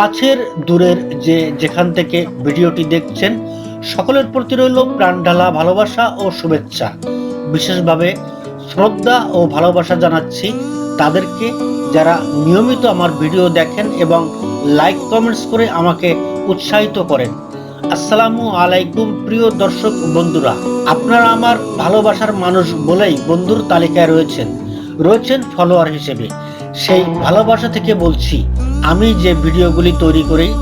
কাছের দূরের যে যেখান থেকে ভিডিওটি দেখছেন, সকলের প্রতি রইল প্রাণ ঢালা ভালোবাসা ও শুভেচ্ছা। বিশেষভাবে শ্রদ্ধা ও ভালোবাসা জানাচ্ছি তাদেরকে যারা নিয়মিত আমার ভিডিও দেখেন এবং লাইক কমেন্টস করে আমাকে উৎসাহিত করেন। আসসালামু আলাইকুম প্রিয় দর্শক বন্ধুরা। আপনারা আমার ভালোবাসার মানুষ বলেই বন্ধুর তালিকায় রয়েছেন রয়েছেন ফলোয়ার হিসেবে। সেই ভালোবাসা থেকে বলছি আমি যে ভিডিওগুলি তৈরি করি,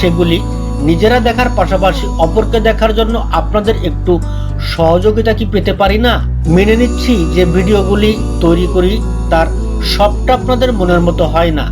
সেগুলি নিজেরা দেখার পাশাপাশি অপরকে দেখার জন্য আপনাদের একটু সহযোগিতা কি পেতে পারি না? মেনে নিচ্ছি যে ভিডিওগুলি তৈরি করি, তার সবটা আপনাদের মনের মতো হয় না।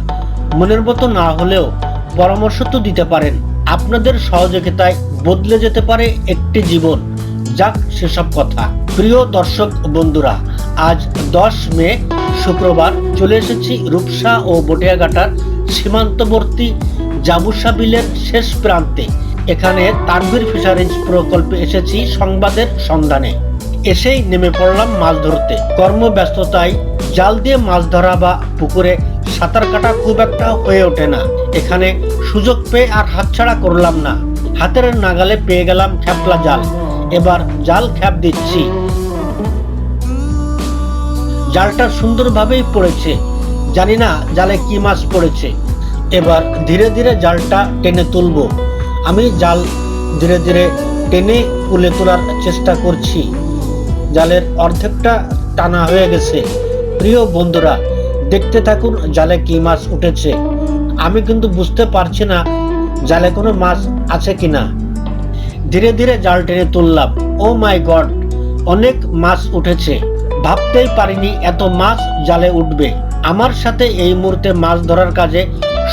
মনের মতো না হলেও পরামর্শ তো দিতে পারেন। আপনাদের সহযোগিতায় বদলে যেতে পারে একটি জীবন। যাক, সেসব কথা। প্রিয় দর্শক বন্ধুরা, আজ দশ মে, শুক্রবার চলে এসেছি রূপসা ও বটিয়াঘাটার সীমান্তবর্তী জাবুসা বিলের শেষ প্রান্তে। এখানে তানভীর ফিশারিজ প্রকল্পে এসেছি সংবাদের সন্ধানে। এসেই নেমে পড়লাম মাছ ধরতে। কর্মব্যস্ততায় জাল দিয়ে মাছ ধরা বা পুকুরে সাঁতার কাটা খুব একটা হয়ে ওঠে না। এখানে সুযোগ পেয়ে আর হাতছাড়া করলাম না। হাতের নাগালে পেয়ে গেলাম খ্যাপলা জাল। এবার জাল খ্যাপ দিচ্ছি। জালটা সুন্দরভাবেই পড়েছে। জানি না জালে কি মাছ পড়েছে। এবার ধীরে ধীরে জালটা টেনে তুলব। আমি জাল ধীরে ধীরে টেনে তুলে তোলার চেষ্টা করছি। জালের অর্ধেকটা টানা হয়ে গেছে। প্রিয় বন্ধুরা, দেখতে থাকুন জালে কি মাছ উঠেছে। আমি কিন্তু বুঝতে পারছি না জালে কোনো মাছ আছে কি না ধীরে ধীরে জাল টেনে তুললাম। ও মাই গড অনেক মাছ উঠেছে। ভাবতেই পারিনি এত মাছ জালে উঠবে। আমার সাথে এই মুহূর্তে মাছ ধরার কাজে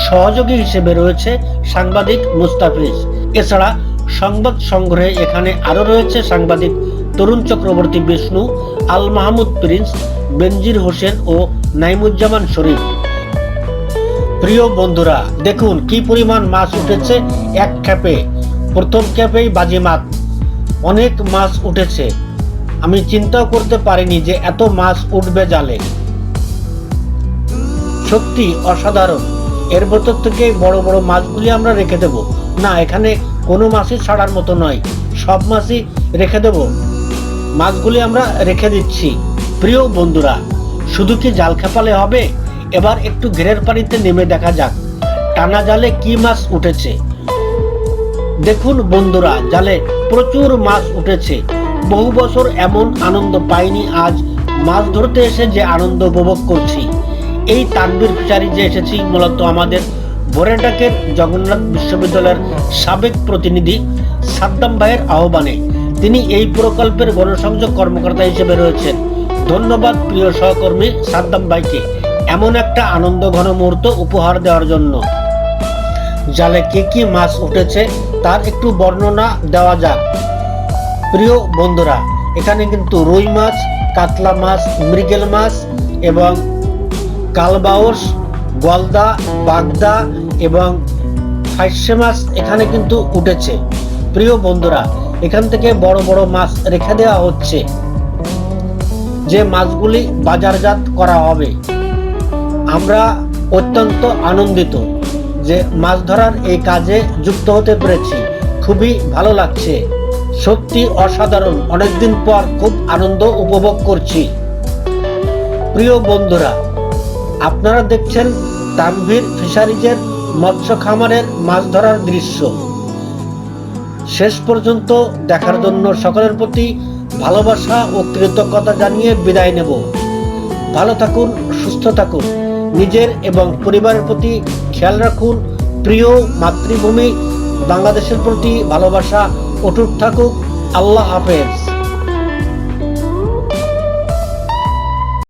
সহযোগী হিসেবে রয়েছে সাংবাদিক মুস্তাফিজ। এছাড়া সংবাদ সংগ্রহে এখানে আরও রয়েছে সাংবাদিক তরুণ চক্রবর্তী বিষ্ণু, আল মাহমুদ প্রিন্স, বেনজির হোসেন ও নাইমুজ্জামান শরীফ। প্রিয় বন্ধুরা, দেখুন কি পরিমাণ মাছ উঠেছে এক খেপে প্রথম খেপেই বাজিমাত। অনেক মাছ উঠেছে। আমি চিন্তাও করতে পারিনি যে এত মাছ উঠবে জালে। সত্যি অসাধারণ। এর ভেতর থেকে বড় বড় মাছগুলি আমরা রেখে দেব। না, এখানে কোনো মাছই ছাড়ার মতো নয়। সব মাছই রেখে দেব। মাছগুলি আমরা রেখে দিচ্ছি। প্রিয় বন্ধুরা, শুধু কি জাল খেপালে হবে? এবার একটু ঘেরের পানিতে নেমে দেখা যাক। টানা জালে কি মাছ উঠেছে? দেখুন বন্ধুরা, জালে প্রচুর মাছ উঠেছে। বহু বছর এমন আনন্দ পাইনি, আজ মাছ ধরতে এসে যে আনন্দ উপভোগ করছি। এই তানবির ফিশারিজে এসেছি, মূলত আমাদের ভোরেডাকের জগন্নাথ বিশ্ববিদ্যালয়ের সাবেক প্রতিনিধি সাদ্দাম ভাইয়ের আহ্বানে। তিনি এই প্রকল্পের গণসংযোগ কর্মকর্তা হিসেবে রয়েছেন। ধন্যবাদ, প্রিয় সহকর্মী সাদ্দাম ভাইকে। এমন একটা আনন্দ ঘন মুহূর্ত উপহার দেওয়ার জন্য। জালে কি কি মাছ উঠেছে তার একটু বর্ণনা দেওয়া যাক। প্রিয় বন্ধুরা, এখানে কিন্তু রুই মাছ, কাতলা মাছ, মৃগেল মাছ এবং কালবাউস, গলদা, বাগদা এবং ফাইসে মাছ এখানে কিন্তু উঠেছে। প্রিয় বন্ধুরা, এখান থেকে বড় বড় মাছ রেখে দেওয়া হচ্ছে। যে মাছগুলি বাজারজাত করা হবে। আমরা অত্যন্ত আনন্দিত। যে মাছ ধরার এই কাজে যুক্ত হতে পেরেছি। খুবই ভালো লাগছে। সত্যি অসাধারণ। অনেকদিন পর খুব আনন্দ উপভোগ করছি। প্রিয় বন্ধুরা, আপনারা দেখছেন তানভীর ফিশারিজের মৎস্য খামারের মাছ ধরার দৃশ্য। শেষ পর্যন্ত দেখার জন্য সকলের প্রতি ভালোবাসা ও কৃতজ্ঞতা জানিয়ে বিদায় নেব। ভালো থাকুন, সুস্থ থাকুন। নিজের এবং পরিবারের প্রতি খেয়াল রাখুন প্রিয় মাতৃভূমি বাংলাদেশের প্রতি ভালোবাসা অটুট থাকুক আল্লাহ হাফেজ।